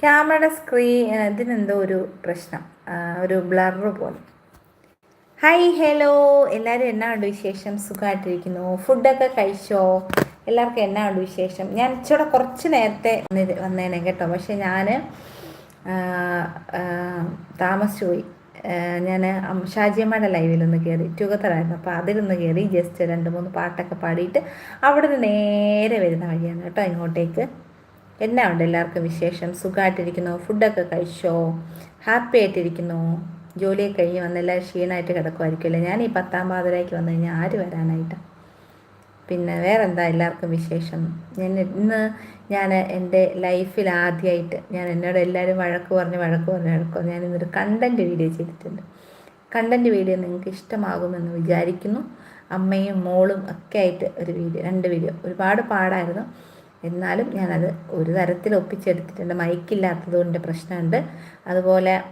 ക്യാമറയുടെ സ്ക്രീൻ ഇതിനെന്തോ ഒരു പ്രശ്നം. ഒരു ബ്ലറ് പോലെ. Hi hello. എല്ലാവരും എന്നാ ഉണ്ട് വിശേഷം? സുഖമായിട്ടിരിക്കുന്നു. ഫുഡൊക്കെ കഴിച്ചോ? എല്ലാവർക്കും എന്നാ ഉണ്ട് വിശേഷം? ഞാൻ ഇച്ചിരി കുറച്ച് നേരത്തെ വന്നേനെ കേട്ടോ. പക്ഷെ ഞാൻ താമസിച്ചു പോയി. ഞാൻ ഷാജിയമ്മയുടെ ലൈവിലൊന്ന് കയറി ടുഗത്തറായിരുന്നു അപ്പോൾ അതിലൊന്ന് കയറി ജസ്റ്റ് രണ്ട് മൂന്ന് പാട്ടൊക്കെ പാടിയിട്ട് അവിടെ നിന്ന് നേരെ വരുന്ന വഴിയാണ് കേട്ടോ ഇങ്ങോട്ടേക്ക്. എന്നാ ഉണ്ട് എല്ലാവർക്കും വിശേഷം. സുഖമായിട്ടിരിക്കുന്നു ഫുഡൊക്കെ കഴിച്ചോ? ഹാപ്പി ആയിട്ടിരിക്കുന്നു. ജോലിയൊക്കെ കഴിഞ്ഞ് വന്നെല്ലാം ക്ഷീണമായിട്ട് കിടക്കുമായിരിക്കുമല്ലേ ഞാൻ ഈ പത്താം പാതിരയ്ക്ക് വന്നു കഴിഞ്ഞാൽ ആര് വരാനായിട്ട്? പിന്നെ വേറെ എന്താ എല്ലാവർക്കും വിശേഷം? ഞാൻ ഇന്ന് ഞാൻ എന്റെ ലൈഫിൽ ആദ്യമായിട്ട് ഞാൻ എന്നോട് എല്ലാവരും വഴക്ക് പറഞ്ഞ് വഴക്ക് പറഞ്ഞ് വഴക്ക് ഞാൻ ഇന്നൊരു കണ്ടന്റ് വീഡിയോ ചെയ്തിട്ടുണ്ട്. കണ്ടന്റ് വീഡിയോ നിങ്ങൾക്ക് ഇഷ്ടമാകുമെന്ന് വിചാരിക്കുന്നു. അമ്മയും മോളും ഒക്കെ ആയിട്ട് ഒരു വീഡിയോ രണ്ട് വീഡിയോ ഒരുപാട് പാടായിരുന്നു. എന്നാലും ഞാനത് ഒരു തരത്തിൽ ഒപ്പിച്ചെടുത്തിട്ടുണ്ട്. മൈക്കില്ലാത്തതുകൊണ്ട് പ്രശ്നമുണ്ട്. അതുപോലെ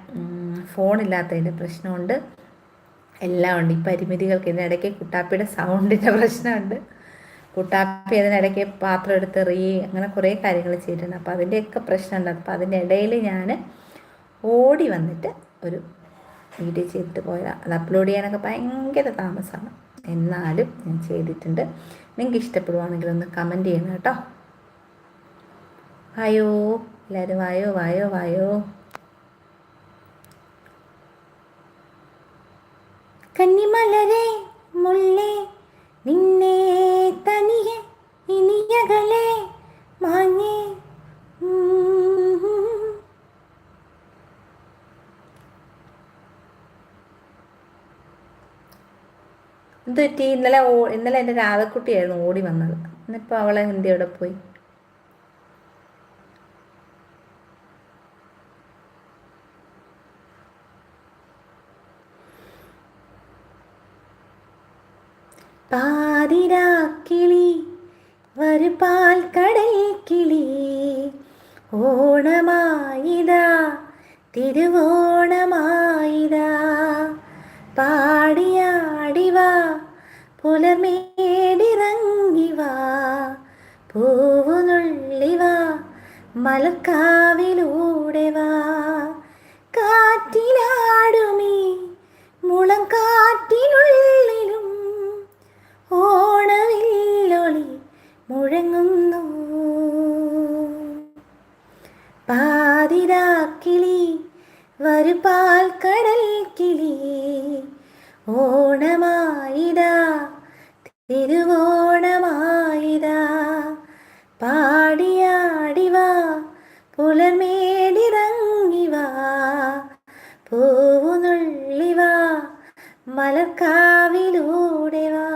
ഫോണില്ലാത്തതിന്റെ പ്രശ്നമുണ്ട്. എല്ലാം ഉണ്ട്. ഈ പരിമിതികൾക്ക് ഇതിനിടയ്ക്ക് കുട്ടാപ്പിയുടെ സൗണ്ടിന്റെ പ്രശ്നമുണ്ട്. കുട്ടാപ്പി അതിനിടയ്ക്ക് പാത്രം എടുത്ത് റീ അങ്ങനെ കുറേ കാര്യങ്ങൾ ചെയ്തിട്ടുണ്ട്. അപ്പോൾ അതിന്റെയൊക്കെ പ്രശ്നമുണ്ട്. അപ്പോൾ അതിന്റെ ഇടയിൽ ഞാൻ ഓടി വന്നിട്ട് ഒരു വീഡിയോ ചെയ്തിട്ട് പോയതാണ് അത് അപ്ലോഡ് ചെയ്യാനൊക്കെ ഭയങ്കര താമസമാണ്. എന്നാലും ഞാൻ ചെയ്തിട്ടുണ്ട്. നിങ്ങൾക്ക് ഇഷ്ടപ്പെടുവാണെങ്കിൽ ഒന്ന് കമന്റ് ചെയ്യണം കേട്ടോ. വായോ എല്ലാവരും വായോ വായോ വായോ. കന്നിമലരെ മുല്ലേ നിന്നെ തനിയെ ഇനിയകളെ മാഞ്ഞേ. എന്ത് ഇന്നലെ ഇന്നലെ എന്റെ രാധക്കുട്ടിയായിരുന്നു ഓടി വന്നത്. എന്നിപ്പോൾ അവളെ എന്തിയോടെ പോയി? പാതിരാക്കിളി ഒരു പാൽ കടൽ കിളി. ഓണമായിതാ തിരുവോണമായിതാ. പാടിയാടിവാ പുലർമേടിറങ്ങിവാ. പൂവുനുള്ളിവാ മലക്കാവിലൂടെ വാ. കാറ്റിലാടുമീ മുളം കാറ്റിനുള്ളിലും വരു പാൽ കടൽ കിളി ഓണമായിതാ തിരുവോണമായിതാ. പാടിയാടിവാ പുലർമേടിറങ്ങിവാ പൂവുനുള്ളിവാ മലർക്കാവിലൂടെ വാ.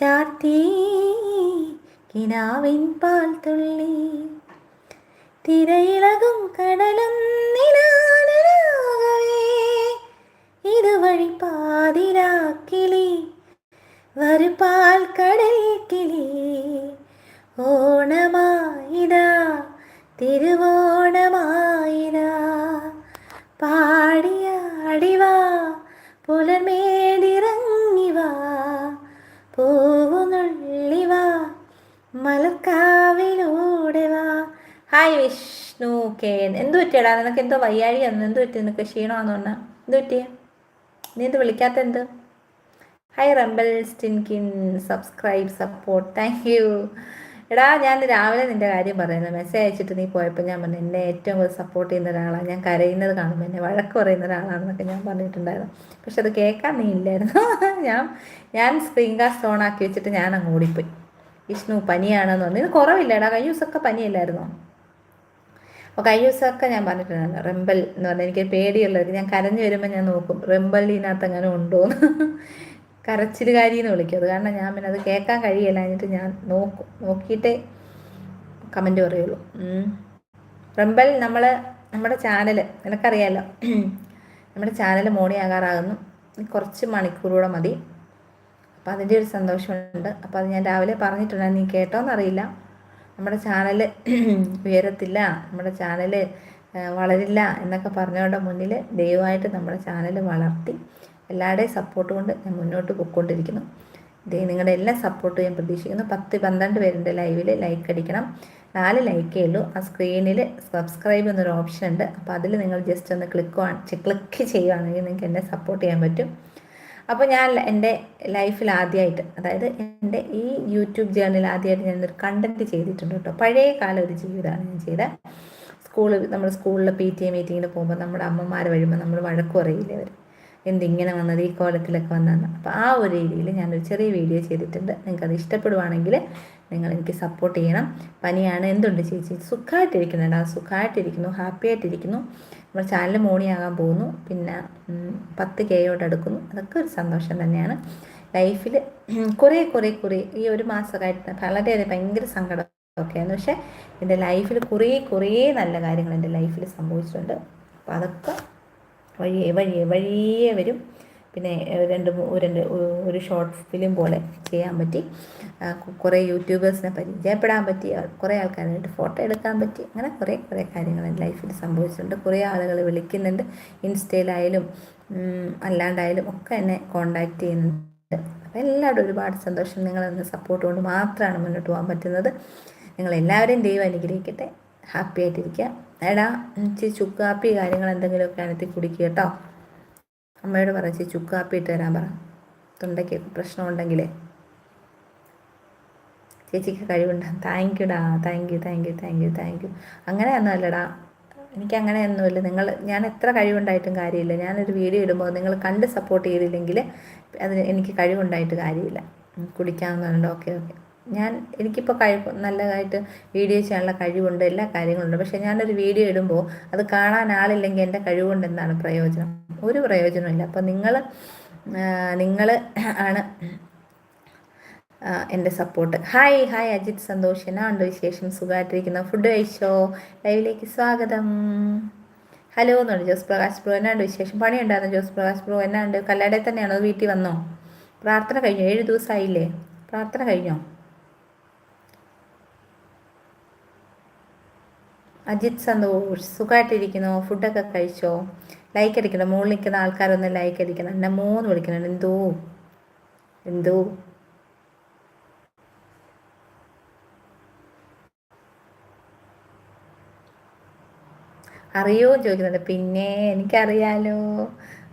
ചാർത്തി കിനാവിൻ പാൽ തുള്ളി. തിരയിളകും കടലും ഇതുവഴി പാതിരാക്കിളി വരു പാൽ കടൽ കിളി. ഓണമായിതാ തിരുവോണമായിതാ. പാടിയാടിവാ പുലർമേടിറങ്ങിവാ പൂവുനുള്ളിവാ മലക്കാവിലൂടെ വാ. ഹായ് വിഷ്ണു കെ എന്ത് പറ്റിയടാ? നിനക്ക് എന്തോ വയ്യാഴി വന്നു. എന്ത് പറ്റി? നിനക്ക് ക്ഷീണമാന്ന് പറഞ്ഞാൽ എന്ത് പറ്റിയേ നീ എന്ത് വിളിക്കാത്ത എന്ത്? ഹായ് റംബൽ സ്റ്റിൻകിൻ സബ്സ്ക്രൈബ് സപ്പോർട്ട് താങ്ക് യു എടാ ഞാൻ രാവിലെ നിന്റെ കാര്യം പറയുന്നത് മെസ്സേജ് അയച്ചിട്ട് നീ പോയപ്പോൾ ഞാൻ പറഞ്ഞു എന്നെ ഏറ്റവും കൂടുതൽ സപ്പോർട്ട് ചെയ്യുന്ന ഒരാളാണ് ഞാൻ കരയുന്നത് കാണുമ്പോൾ എന്നെ വഴക്ക് പറയുന്ന ഒരാളാണെന്നൊക്കെ ഞാൻ പറഞ്ഞിട്ടുണ്ടായിരുന്നു. പക്ഷെ അത് കേൾക്കാൻ നീ ഇല്ലായിരുന്നു. ഞാൻ ഞാൻ സ്ക്രീൻ കാസ്റ്റ് ഓൺ ആക്കി വെച്ചിട്ട് ഞാൻ അങ്ങ് ഓടിപ്പോയി. വിഷ്ണു പനിയാണെന്ന് പറഞ്ഞു. ഇത് കുറവില്ലടാ. കഴിഞ്ഞ ദിവസമൊക്കെ പനിയില്ലായിരുന്നോ? അപ്പോൾ കഴിഞ്ഞ ദിവസമൊക്കെ ഞാൻ പറഞ്ഞിട്ടുണ്ടായിരുന്നു. റെമ്പൽ എന്ന് പറഞ്ഞാൽ എനിക്ക് പേടിയുള്ളത് ഞാൻ കരഞ്ഞു വരുമ്പോൾ ഞാൻ നോക്കും റെമ്പൽ ഇതിനകത്ത് അങ്ങനെ ഉണ്ടോ എന്ന് കരച്ചിലുകാരി എന്ന് വിളിക്കും. അത് കാരണം ഞാൻ പിന്നെ അത് കേൾക്കാൻ കഴിയില്ല. എന്നിട്ട് ഞാൻ നോക്കും. നോക്കിയിട്ടേ കമന്റ് പറയുള്ളൂ. റംബൽ നമ്മൾ നമ്മുടെ ചാനൽ നിനക്കറിയാലോ? നമ്മുടെ ചാനൽ മോണിയാകാറാകുന്നു. കുറച്ച് മണിക്കൂറൂടെ മതി. അപ്പം അതിന്റെ ഒരു സന്തോഷമുണ്ട്. അപ്പോൾ അത് ഞാൻ രാവിലെ പറഞ്ഞിട്ടുണ്ട്. നീ കേട്ടോന്നറിയില്ല നമ്മുടെ ചാനൽ ഉയരത്തില്ല. നമ്മുടെ ചാനൽ വളരില്ല എന്നൊക്കെ പറഞ്ഞുകൊണ്ട് മുന്നിൽ ദയവായിട്ട് നമ്മുടെ ചാനൽ വളർത്തി. എല്ലാവരുടെയും സപ്പോർട്ട് കൊണ്ട് ഞാൻ മുന്നോട്ട് പോയിക്കൊണ്ടിരിക്കുന്നു. ഇതേ നിങ്ങളുടെ എല്ലാ സപ്പോർട്ട് ഞാൻ പ്രതീക്ഷിക്കുന്നു. പത്ത് പന്ത്രണ്ട് പേരുടെ ലൈവിൽ ലൈക്ക് അടിക്കണം. നാല് ലൈക്കേ ഉള്ളൂ. ആ സ്ക്രീനിൽ സബ്സ്ക്രൈബ് എന്നൊരു ഓപ്ഷൻ ഉണ്ട്. അപ്പോൾ അതിൽ നിങ്ങൾ ജസ്റ്റ് ഒന്ന് ക്ലിക്ക് ക്ലിക്ക് ചെയ്യുകയാണെങ്കിൽ നിങ്ങൾക്ക് എന്നെ സപ്പോർട്ട് ചെയ്യാൻ പറ്റും. അപ്പോൾ ഞാൻ എന്റെ ലൈഫിൽ ആദ്യമായിട്ട് അതായത് എന്റെ ഈ യൂട്യൂബ് ചാനലിൽ ആദ്യമായിട്ട് ഞാനൊരു കണ്ടന്റ് ചെയ്തിട്ടുണ്ട് കേട്ടോ. പഴയ കാല ഒരു ജീവിതമാണ് ഞാൻ ചെയ്ത സ്കൂളിൽ നമ്മൾ സ്കൂളിൽ പി ടി എ മീറ്റിങ്ങിന് പോകുമ്പോൾ നമ്മുടെ അമ്മമാർ വരുമ്പോൾ നമ്മൾ വഴക്ക് പറയില്ലേ അവർ എന്തിങ്ങനെ വന്നത്? ഈ കോലത്തിലൊക്കെ വന്നതെന്ന്. അപ്പോൾ ആ ഒരു രീതിയിൽ ഞാനൊരു ചെറിയ വീഡിയോ ചെയ്തിട്ടുണ്ട്. നിങ്ങൾക്കത് ഇഷ്ടപ്പെടുവാണെങ്കിൽ നിങ്ങൾ എനിക്ക് സപ്പോർട്ട് ചെയ്യണം. പനിയാണ്. എന്തുണ്ട് ചേച്ചി? സുഖമായിട്ടിരിക്കുന്നുണ്ട് ആ സുഖമായിട്ടിരിക്കുന്നു ഹാപ്പി ആയിട്ടിരിക്കുന്നു. നമ്മുടെ ചാനൽ മോണി ആകാൻ പോകുന്നു. പിന്നെ പത്ത് കെയോട് അടുക്കുന്നു. അതൊക്കെ ഒരു സന്തോഷം തന്നെയാണ്. ലൈഫിൽ കുറേ കുറേ കുറേ ഈ ഒരു മാസമായിട്ട് വളരെയേറെ ഭയങ്കര സങ്കടം ഒക്കെയാണ് പക്ഷേ എന്റെ ലൈഫിൽ കുറേ കുറേ നല്ല കാര്യങ്ങൾ എന്റെ ലൈഫിൽ സംഭവിച്ചിട്ടുണ്ട്. അപ്പോൾ അതൊക്കെ വഴിയെ വഴിയെ വഴിയെ വരും. പിന്നെ രണ്ട് രണ്ട് ഒരു ഷോർട്ട് ഫിലിം പോലെ ചെയ്യാൻ പറ്റി. കുറേ യൂട്യൂബേഴ്സിനെ പരിചയപ്പെടാൻ പറ്റി. കുറേ ആൾക്കാരായിട്ട് ഫോട്ടോ എടുക്കാൻ പറ്റി. അങ്ങനെ കുറേ കുറേ കാര്യങ്ങൾ ലൈഫിൽ സംഭവിച്ചിട്ടുണ്ട്. കുറേ ആളുകൾ വിളിക്കുന്നുണ്ട്. ഇൻസ്റ്റയിലായാലും അല്ലാണ്ടായാലും ഒക്കെ എന്നെ കോണ്ടാക്ട് ചെയ്യുന്നുണ്ട്. അപ്പോൾ എല്ലാവരും ഒരുപാട് സന്തോഷം. നിങ്ങളെന്ന് സപ്പോർട്ട് കൊണ്ട് മാത്രമാണ് മുന്നോട്ട് പോകാൻ പറ്റുന്നത്. നിങ്ങളെല്ലാവരെയും ദൈവം അനുഗ്രഹിക്കട്ടെ. ഹാപ്പി ആയിട്ടിരിക്കുക. എടാ ചി ചുക്കാപ്പി കാര്യങ്ങൾ എന്തെങ്കിലുമൊക്കെ അനത്തി കുടിക്കുക കേട്ടോ. അമ്മയോട് പറ ചി ചുക്കാപ്പി ഇട്ട് തരാൻ പറ. തൊണ്ടയ്ക്ക് പ്രശ്നമുണ്ടെങ്കിലേ. ചേച്ചിക്ക് കഴിവുണ്ട്. Thank യുടാ thank you thank you thank you thank you അങ്ങനെയൊന്നുമല്ലടാ. എനിക്ക് അങ്ങനെയൊന്നുമില്ല നിങ്ങൾ ഞാൻ എത്ര കഴിവുണ്ടായിട്ടും കാര്യമില്ല. ഞാനൊരു വീഡിയോ ഇടുമ്പോൾ നിങ്ങൾ കണ്ട് സപ്പോർട്ട് ചെയ്തില്ലെങ്കിൽ അതിന് എനിക്ക് കഴിവുണ്ടായിട്ട് കാര്യമില്ല. കുടിക്കാമെന്നുണ്ട് ഓക്കെ ഓക്കെ ഞാൻ എനിക്കിപ്പോൾ കഴിവ് നല്ലതായിട്ട് വീഡിയോ ചെയ്യാനുള്ള കഴിവുണ്ട് എല്ലാ കാര്യങ്ങളുണ്ട്. പക്ഷേ ഞാനൊരു വീഡിയോ ഇടുമ്പോൾ അത് കാണാൻ ആളില്ലെങ്കിൽ എന്റെ കഴിവുകൊണ്ട് എന്താണ് പ്രയോജനം. ഒരു പ്രയോജനമില്ല അപ്പോൾ നിങ്ങൾ നിങ്ങൾ ആണ് എന്റെ support. Hi hi Ajith Santhosh. എന്നാ ഉണ്ട് വിശേഷം? സുഖമായിട്ടിരിക്കുന്ന? ഫുഡ് കഴിച്ചോ? ലൈവിലേക്ക് സ്വാഗതം. ഹലോ എന്നുണ്ട് ജോസ് പ്രകാശ് ബ്രോ. എന്നാണ്ട് വിശേഷം? പണിയുണ്ടായിരുന്നു ജോസ് പ്രകാശ് ബ്രോ? എന്നാണ്ട് കല്ലടയിൽ തന്നെയാണോ? വീട്ടിൽ വന്നോ? പ്രാർത്ഥന കഴിഞ്ഞോ? ഏഴ് ദിവസമായില്ലേ? പ്രാർത്ഥന കഴിഞ്ഞോ? അജിത് സന്തോഷ് സുഖമായിട്ടിരിക്കുന്നു ഫുഡൊക്കെ കഴിച്ചോ? ലൈക്ക് അടിക്കണം. മുകളിൽ നിൽക്കുന്ന ആൾക്കാരൊന്നും ലൈക്ക് അടിക്കണം. എന്നെ മൂന്ന് വിളിക്കണം. എന്തോ? എന്തോ? അറിയോ ചോദിക്കുന്നുണ്ട്. പിന്നെ എനിക്കറിയാലോ.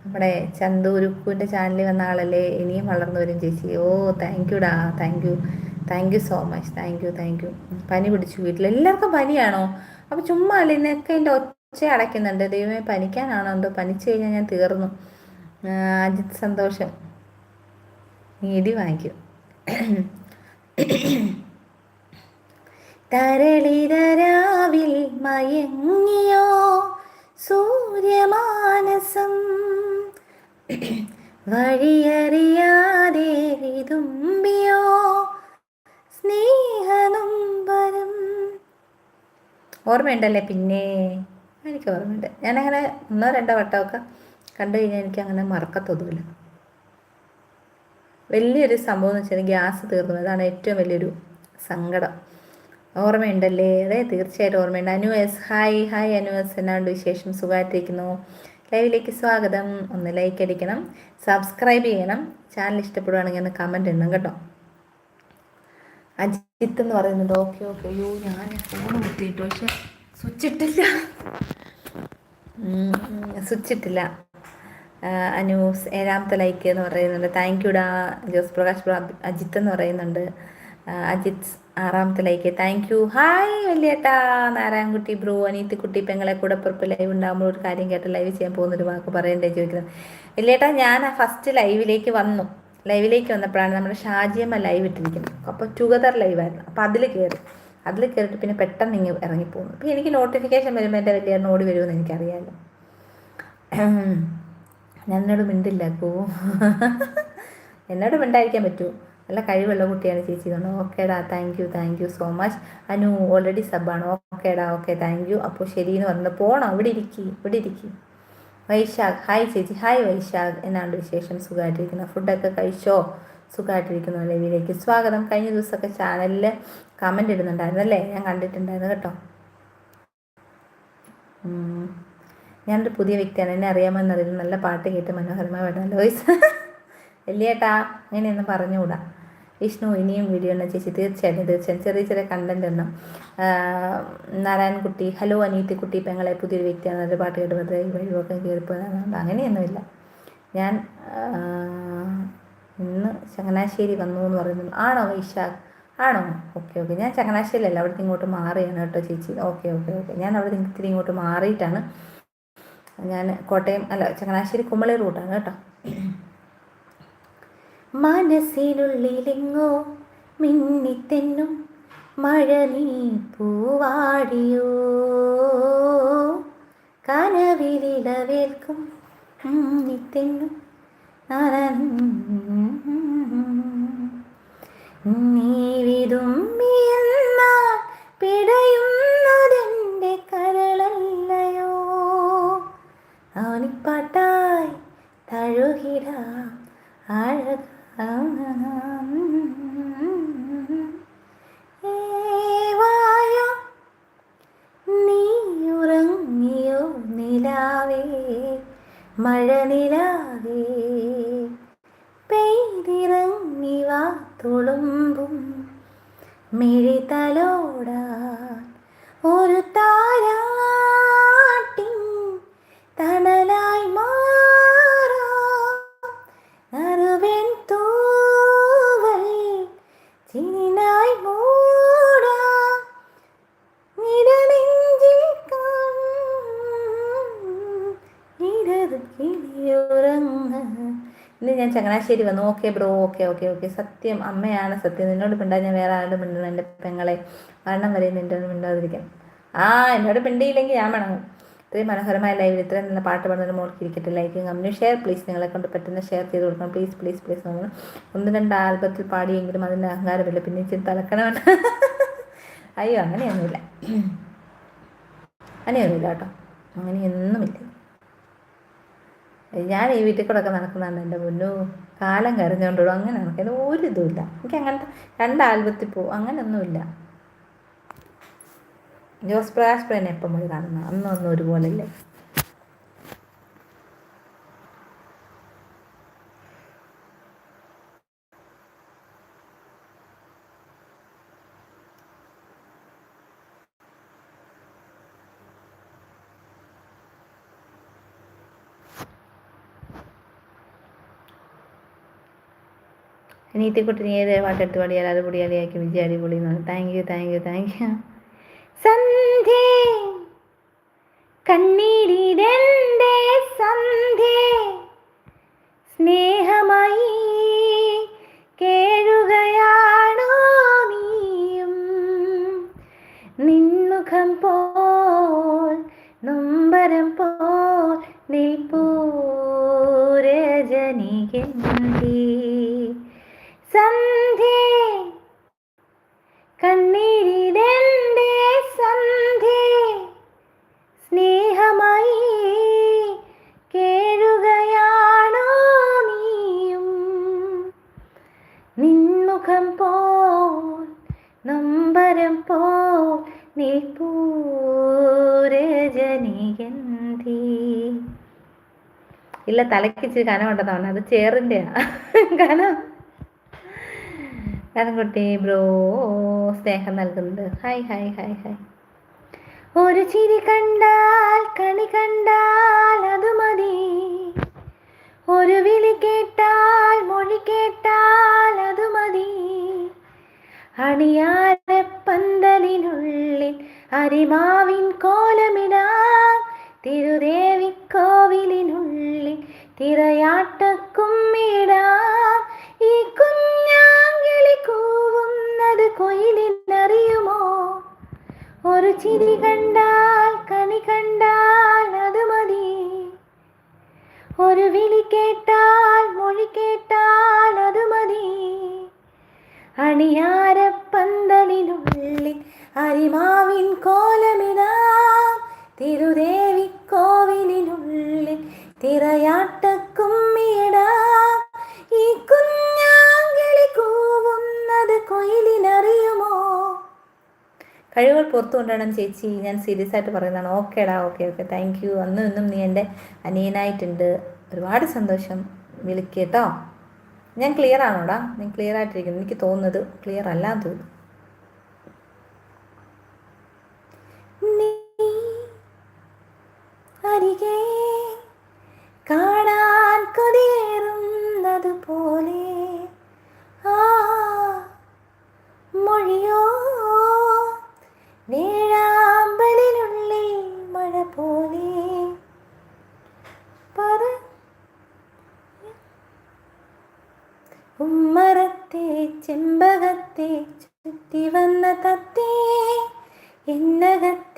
നമ്മുടെ ചന്ദൂരുക്കുവിന്റെ ചാനലിൽ വന്ന ആളല്ലേ? ഇനിയും വളർന്നു വരും ചേച്ചി. ഓ thank യുടാ thank you thank you so much thank you thank you പനി പിടിച്ചു. വീട്ടിൽ എല്ലാവർക്കും പനിയാണോ? അപ്പോൾ ചുമ്മാ അല്ല ഇന്നൊക്കെ എന്റെ ഒച്ച അടയ്ക്കുന്നുണ്ട്. ദൈവമേ പനിക്കാനാണോ എന്തോ? പനിച്ചു കഴിഞ്ഞാൽ ഞാൻ തീർന്നു. അജിത് സന്തോഷം. നീതി വാങ്ങിക്കും. തരളിതരാവിൽ മയങ്ങിയോ? സൂര്യമാനസം വഴിയറിയാതെ വിതുമ്പിയോ? സ്നേഹനമ്പരം ഓർമ്മയുണ്ടല്ലേ പിന്നെ? എനിക്ക് ഓർമ്മയുണ്ട്. ഞാനങ്ങനെ ഒന്നോ രണ്ടോ വട്ടമൊക്കെ കണ്ടു കഴിഞ്ഞാൽ എനിക്ക് അങ്ങനെ മറക്കത്തൊന്നുമില്ല. വലിയൊരു സംഭവം എന്ന് വെച്ചാൽ ഗ്യാസ് തീർന്നു. അതാണ് ഏറ്റവും വലിയൊരു സങ്കടം. ഓർമ്മയുണ്ടല്ലേ? അതെ തീർച്ചയായിട്ടും ഓർമ്മയുണ്ട്. Anu S hi hi Anu S. എന്നാണ്ട് വിശേഷം സുഖമായിട്ടിരിക്കുന്നു. ലൈവിലേക്ക് സ്വാഗതം. ഒന്ന് ലൈക്ക് അടിക്കണം. സബ്സ്ക്രൈബ് ചെയ്യണം. ചാനൽ ഇഷ്ടപ്പെടുവാണെങ്കിൽ ഒന്ന് കമന്റ് ഇടണം കേട്ടോ. അജിത്ത് എന്ന് പറയുന്നുണ്ട്. Okay okay. അയ്യോ ഞാൻ ഫോൺ കുത്തിയിട്ടു പക്ഷെ സ്വിച്ച് ഇട്ടില്ല. സ്വിച്ച് ഇട്ടില്ല. അനൂസ് ഏഴാമത്തെ ലൈക്ക് എന്ന് പറയുന്നുണ്ട്. താങ്ക് യുടാ ജോസ് പ്രകാശ് അജിത്ത് എന്ന് പറയുന്നുണ്ട്. അജിത് ആറാമത്തെ ലൈക്ക് താങ്ക് യു ഹായ് വലിയേട്ടാ. നാരായണൻകുട്ടി ബ്രോ അനീത്തിക്കുട്ടി പെങ്ങളെ കൂടെ പുറപ്പ് ലൈവ് ഉണ്ടാകുമ്പോൾ ഒരു കാര്യം കേട്ട് ലൈവ് ചെയ്യാൻ പോകുന്നൊരു വാക്ക് പറയണ്ടേ ചോദിക്കുന്നത് വലിയേട്ടാ ഞാൻ ആ ഫസ്റ്റ് ലൈവിലേക്ക് വന്നു. ലൈവിലേക്ക് വന്നപ്പോഴാണ് നമ്മുടെ ഷാജിയമ്മ ലൈവ് ഇട്ടിരിക്കുന്നത്. അപ്പോൾ ടുഗദർ ലൈവായിരുന്നു അപ്പോൾ അതിൽ കയറി അതിൽ കയറിയിട്ട് പിന്നെ പെട്ടെന്ന് ഇങ്ങ് ഇറങ്ങിപ്പോകുന്നു അപ്പോൾ എനിക്ക് നോട്ടിഫിക്കേഷൻ വരുമ്പോൾ എന്റെ വലിയ ഓടി വരുമെന്ന് എനിക്കറിയാമല്ലോ ഞാൻ എന്നോട് മിണ്ടില്ല പോ എന്നോട് മിണ്ടായിരിക്കാൻ പറ്റുമോ നല്ല കഴിവുള്ള കുട്ടിയാണ് ചേച്ചി കൊണ്ട് ഓക്കേടാ thank you thank you so much Anu already സബ്ബാണ് ഓക്കേടാ ഓക്കെ താങ്ക് യു അപ്പോൾ ശരി എന്ന് പറഞ്ഞത് പോണോ ഇവിടെ ഇരിക്കി ഇവിടെ ഇരിക്കി. വൈശാഖ്. ഹായ് ചേച്ചി. ഹായ് വൈശാഖ്. എന്നാണ് വിശേഷം? സുഖമായിട്ടിരിക്കുന്നത് ഫുഡൊക്കെ കഴിച്ചോ? സുഖമായിട്ടിരിക്കുന്നു ലൈവിലേക്ക് സ്വാഗതം. കഴിഞ്ഞ ദിവസമൊക്കെ ചാനലിൽ കമന്റ് ഇടുന്നുണ്ടായിരുന്നു അല്ലേ? ഞാൻ കണ്ടിട്ടുണ്ടായിരുന്നു കേട്ടോ. ഞാനൊരു പുതിയ വ്യക്തിയാണ്. എന്നെ അറിയാമെന്നറിയില്ല നല്ല പാട്ട് കേട്ട് മനോഹരമായ വോയിസ്. വലിയേട്ടാ അങ്ങനെയൊന്നും പറഞ്ഞുകൂടാ. വിഷ്ണു ഇനിയും വീഡിയോ ഉണ്ടോ ചേച്ചി തീർച്ചയായിട്ടും തീർച്ചയായും ചെറിയ ചെറിയ കണ്ടന്റ് ഉണ്ടോ നാരായൺകുട്ടി ഹലോ അനീത്തിക്കുട്ടി പെങ്ങളെ പുതിയൊരു വ്യക്തിയാണ്. ഒരു പാട്ട് കേട്ട് വെറുതെ വഴിവൊക്കെ കയറിപ്പോയതാണ് അങ്ങനെയൊന്നുമില്ല. ഞാൻ ഇന്ന് ചങ്ങനാശ്ശേരി വന്നു എന്ന് പറയുന്നു. ആണോ വൈശാഖ്? ആണോ? Okay okay. ഞാൻ ചങ്ങനാശ്ശേരിയല്ല അവിടുത്തെ ഇങ്ങോട്ട് മാറിയാണ് കേട്ടോ ചേച്ചി. Okay okay okay. ഞാൻ അവിടെ നിന്ന് ഇത്തിരി ഇങ്ങോട്ട് മാറിയിട്ടാണ്. ഞാൻ കോട്ടയം അല്ല ചങ്ങനാശ്ശേരി കുമളി റൂട്ടാണ് കേട്ടോ. മനസ്സിനുള്ളിലെങ്ങോ മിന്നിത്തെന്നും മഴ നീ പൂവാടിയോ? കനവിലിടവേൽക്കും മിന്നിത്തെന്നും നീ വിതുമ്പിയെന്നാൽ പിടയുന്നതെന്റെ കരളല്ലയോ? അവനിപ്പാട്ടായി തഴുകിടാം Ah, ah, ah. കിളിയുറങ്ങ ഇന്ന് ഞാൻ ചങ്ങനാശ്ശേരി വന്നു. Okay bro okay okay okay. സത്യം അമ്മയാണ് സത്യം. നിന്നോട് പിണ്ടാ ഞാൻ വേറെ ആരോട് പിണ്ടു എന്റെ പെങ്ങളെ. മരണം വരെ നിന്നോട് മിണ്ടാതിരിക്കാം. ആ എന്നോട് പിണ്ടിയില്ലെങ്കിൽ ഞാൻ മണങ്ങും ഇത്രയും മനോഹരമായ ലൈവിൽ ഇത്രയും നല്ല പാട്ട് പാടുന്ന മോൾക്ക് ഇരിക്കട്ടെ. ലൈക്കും കമ്മി ഷെയർ പ്ലീസ് നിങ്ങളെ കൊണ്ട് പറ്റുന്ന ഷെയർ ചെയ്ത് കൊടുക്കണം. പ്ലീസ് പ്ലീസ് പ്ലീസ് നമ്മൾ ഒന്ന് രണ്ട് ആൽബത്തിൽ പാടിയെങ്കിലും അതിന്റെ അഹങ്കാരമില്ല. പിന്നെ ഇച്ചിരി തലക്കണമെന്ന് അയ്യോ അങ്ങനെയൊന്നുമില്ല. അങ്ങനെയൊന്നുമില്ല കേട്ടോ. അങ്ങനെയൊന്നുമില്ല ഞാൻ ഈ വീട്ടിൽ കൂടെ ഒക്കെ നടക്കുന്നതാണ് എന്റെ മുന്നു കാലം കരഞ്ഞുകൊണ്ടിടും അങ്ങനെ നടക്കാൻ ഒരു ഇതുമില്ല. എനിക്ക് അങ്ങനത്തെ രണ്ട് ആൽബത്തിൽ പോവും അങ്ങനെയൊന്നുമില്ല ജോസ് പ്രകാശ് പ്രേനെ എപ്പം പോയി കാണുന്ന? ഒരുപോലെ ഒന്നും നീത്തിക്കുട്ടി നീ ഏത് പാട്ടെടുത്ത് പാടിയാൽ അത് പൊടിയാളിയാക്കി വിജയ അടിപൊളി എന്ന് thank you thank you thank you സന്ധ്യേ കണ്ണീരിരണ്ടേ സന്ധ്യേ സ്നേഹമായി ഇല്ല തലയ്ക്ക് ഇച്ചിരി കനമുണ്ടെന്ന് അത് ചേറിന്റെയാ കനം. കനംകുട്ടി ബ്രോ സ്നേഹം നൽകുന്നുണ്ട് ഹായ് ഹായ് ഹായ് ഹായ് ഒരു ചിരി കണ്ടാൽ കണി കണ്ടാൽ അത് മതി. ഒരു വിളി കേട്ടാൽ മൊഴി കേട്ടാൽ അത് മതി. അണിയാരപ്പന്തലിനുള്ളിൽ അരിമാവിൻ കോലമിടാം തിരുദേവിക്കോവിലിനുള്ളിൽ തിരയാട്ടക്കുമ്മിടാം ഈ കുഞ്ഞാങ്കിളി കൂവുന്നത് കൊയിലിനറിയുമോ? ഒരു ചിരി കണ്ടാൽ കണി കണ്ടാൽ അത് മതി. ഒരു വിളി കേട്ടാൽ മൊഴി കേട്ടാൽ അത് മതി. അണിയാരപ്പന്തലിനുള്ളിൽ അരിമാവിൻ കോലമിതാ. തിരുദേവി കോവിലിനുള്ളിൽ തിറയാട്ടക്കുമ്മിയടാ ഈ കുഞ്ഞാങ്കിളി കൂവുന്നത് കൊയിലിനറിയുമോ? കഴിവുകൾ പുറത്തു കൊണ്ടുവരണം ചേച്ചി. ഞാൻ സീരിയസ് ആയിട്ട് പറയുന്നതാണ്. ഓക്കേടാ ഓക്കെ ഓക്കെ താങ്ക് യു അന്നും ഇന്നും നീ എന്റെ അനിയനായിട്ടുണ്ട്. ഒരുപാട് സന്തോഷം വിളിക്കേട്ടോ. ഞാൻ ക്ലിയർ ആണോടാ നീ ക്ലിയർ ആയിട്ടിരിക്കുന്നു. എനിക്ക് തോന്നുന്നത് ക്ലിയർ അല്ലാന്ന് തോന്നുന്നു.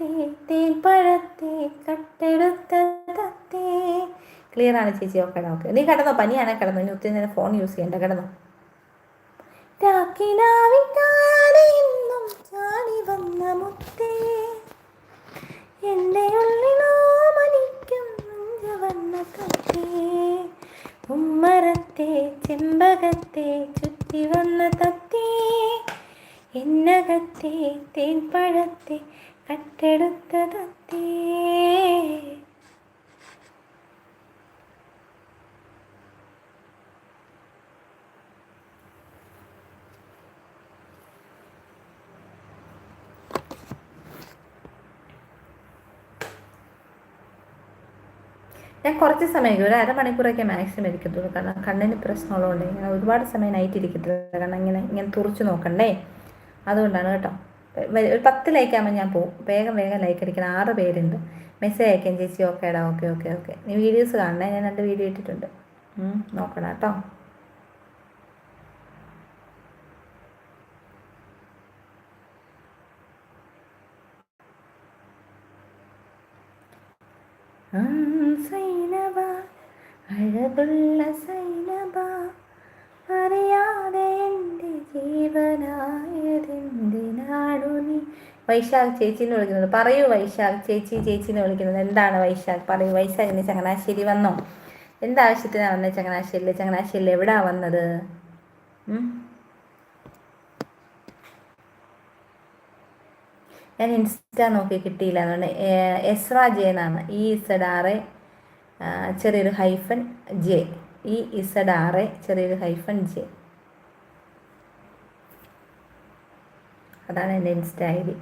എന്നകത്തെ തേൻപഴത്തെ കട്ടെടുത്ത തത്തേ. ക്ലിയർ ആണ് ചേച്ചി? ഓക്കെ ഓക്കെ നീ കിടന്നോ പനിയാണ് കിടന്നു. ഇനി ഒത്തിരി നേരം ഫോൺ യൂസ് ചെയ്യണ്ട കിടന്നോ. വന്ന മുത്തേ. തത്തേ ചെമ്പകത്തെ ചുറ്റി വന്ന തത്തേ. എന്നകത്തെ തേൻപഴത്തെ കട്ടെടുത്ത ഞാൻ കുറച്ച് സമയം ഒരു അരമണിക്കൂറൊക്കെ മാക്സിമം ഇരിക്കത്തുള്ളൂ. കാരണം കണ്ണിന് പ്രശ്നമുള്ളതുകൊണ്ട് ഞാൻ ഒരുപാട് സമയം നൈറ്റ് ഇരിക്കത്തില്ല. കാരണം ഇങ്ങനെ ഇങ്ങനെ തുറച്ചു നോക്കണ്ടേ? അതുകൊണ്ടാണ് കേട്ടോ. ഒരു പത്ത് ലൈക്ക് ആകുമ്പോൾ ഞാൻ പോകും വേഗം വേഗം ലൈക്ക് അടിക്കണം. ആറ് പേരുണ്ട്. മെസ്സേജ് അയക്കാം ചേച്ചി ഓക്കേടാ ഓക്കെ ഓക്കെ ഓക്കെ നീ വീഡിയോസ് കാണണേ. ഞാൻ രണ്ട് വീഡിയോ ഇട്ടിട്ടുണ്ട്. നോക്കണം കേട്ടോ. സൈനബ. അഴകുള്ള സൈനബ. അറിയാതെ എന്റെ ജീവനായതെന്തിനാടു നീ? വൈശാഖ് ചേച്ചിന്ന് വിളിക്കുന്നത്. പറയൂ വൈശാഖ്. ചേച്ചി ചേച്ചിന്ന് വിളിക്കുന്നത്. എന്താണ് വൈശാഖ്? പറയൂ. വൈശാഖ് നീ ചങ്ങനാശ്ശേരി വന്നോ? എന്താവശ്യത്തിനാണ് വന്നത് ചങ്ങനാശ്ശേരിയിൽ? ചങ്ങനാശ്ശേരിയിൽ എവിടാ വന്നത്? ഞാൻ ഇൻസ്റ്റാ നോക്കി കിട്ടിയില്ല. അതുകൊണ്ട് എസ്ര ജെ എന്നാണ്. ഇ ഇസഡ് ആറ് ചെറിയൊരു ഹൈഫൻ ജെ. ഇ ഇസഡ് ആറ് ചെറിയൊരു ഹൈഫൻ ജെ. അതാണ് എന്റെ ഇൻസ്റ്റ ഐ ഡി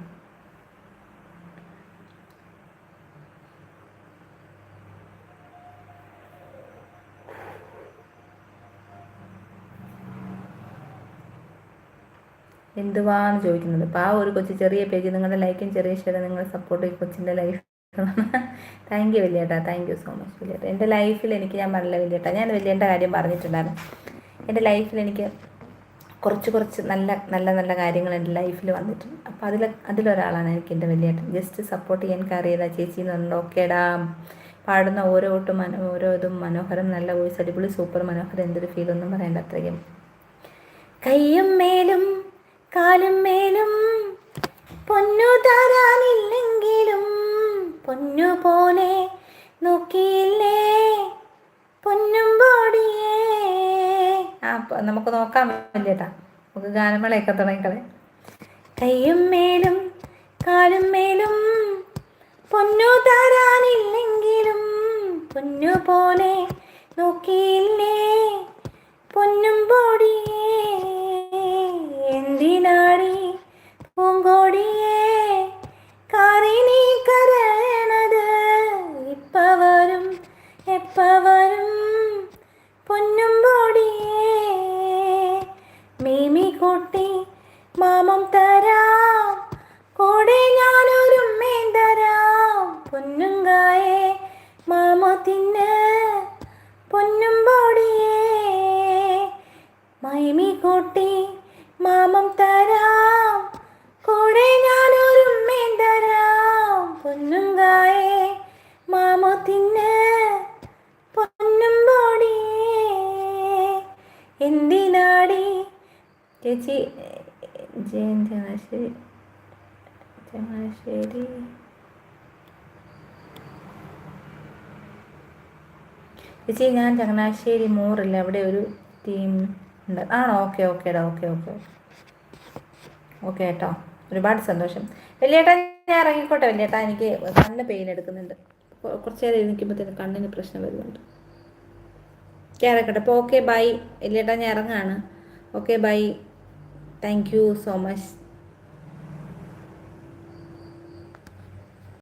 എന്തുവാന്ന് ചോദിക്കുന്നത്? അപ്പോൾ ആ ഒരു കൊച്ചു ചെറിയ പേജ് നിങ്ങളുടെ ലൈക്കും ചെറിയ ഷെയർ നിങ്ങൾ സപ്പോർട്ട് ഈ കൊച്ചിന്റെ ലൈഫ് താങ്ക് യു വലിയേട്ടാ. താങ്ക് യു സോ മച്ച് വലിയേട്ടാ. എന്റെ ലൈഫിൽ എനിക്ക് ഞാൻ പറഞ്ഞില്ല വലിയേട്ടാ. ഞാൻ വലിയേന്റെ കാര്യം പറഞ്ഞിട്ടുണ്ടായിരുന്നു. എന്റെ ലൈഫിൽ എനിക്ക് കുറച്ച് കുറച്ച് നല്ല നല്ല നല്ല കാര്യങ്ങൾ എന്റെ ലൈഫിൽ വന്നിട്ടുണ്ട്. അപ്പോൾ അതിൽ അതിലൊരാളാണ് എനിക്ക് എന്റെ വലിയേട്ടൻ. ജസ്റ്റ് സപ്പോർട്ട് ചെയ്യാൻ കയറിയതാ ചേച്ചി എന്ന് പറഞ്ഞിട്ട് ഓക്കേടാ. പാടുന്ന ഓരോ ഒട്ടും മനോ ഓരോ ഇതും മനോഹരം നല്ല വോയിസ് അടിപൊളി സൂപ്പർ മനോഹരം എന്തൊരു ഫീലൊന്നും പറയേണ്ട അത്രയും കയ്യും മേലും കാലും മേലും പൊന്നു തരാനില്ലെങ്കിലും പൊന്നു പോലെ നോക്കിയില്ലേ? പൊന്നും പ- നമുക്ക് നോക്കാൻ വേണ്ടിയിട്ടാ നമുക്ക് ഗാനമേളയൊക്കെ തുടങ്ങിക്കളെ. കയ്യും മേലും കാലും മേലും പൊന്നു തരാനില്ലെങ്കിലും പൊന്നു പോലെ നോക്കിയില്ലേ പൊന്നും പൊടിയേ എന്തിനാടി പൂങ്കോടിയേ ചേച്ചി ജയൻ ചങ്ങനാശ്ശേരി ചങ്ങനാശ്ശേരി ചേച്ചി ഞാൻ ചങ്ങനാശ്ശേരി മോറില്ല അവിടെ ഒരു ടീം ഉണ്ട്. ആണോ? ഓക്കെ ഓക്കേടാ ഓക്കെ ഓക്കെ. ഓക്കെ കേട്ടോ. ഒരുപാട് സന്തോഷം. വലിയേട്ടാ ഞാൻ ഇറങ്ങിക്കോട്ടെ. വലിയേട്ടാ എനിക്ക് കണ്ണ് പെയിൻ എടുക്കുന്നുണ്ട്. കുറച്ചേരം കുറച്ച് നേരം കണ്ണിന് പ്രശ്നം വരുന്നുണ്ട്. കയറക്കട്ടെ അപ്പോൾ ഓക്കെ ബൈ ഇല്ലേട്ടാ ഞാൻ ഇറങ്ങാണ്. Okay bye thank you so much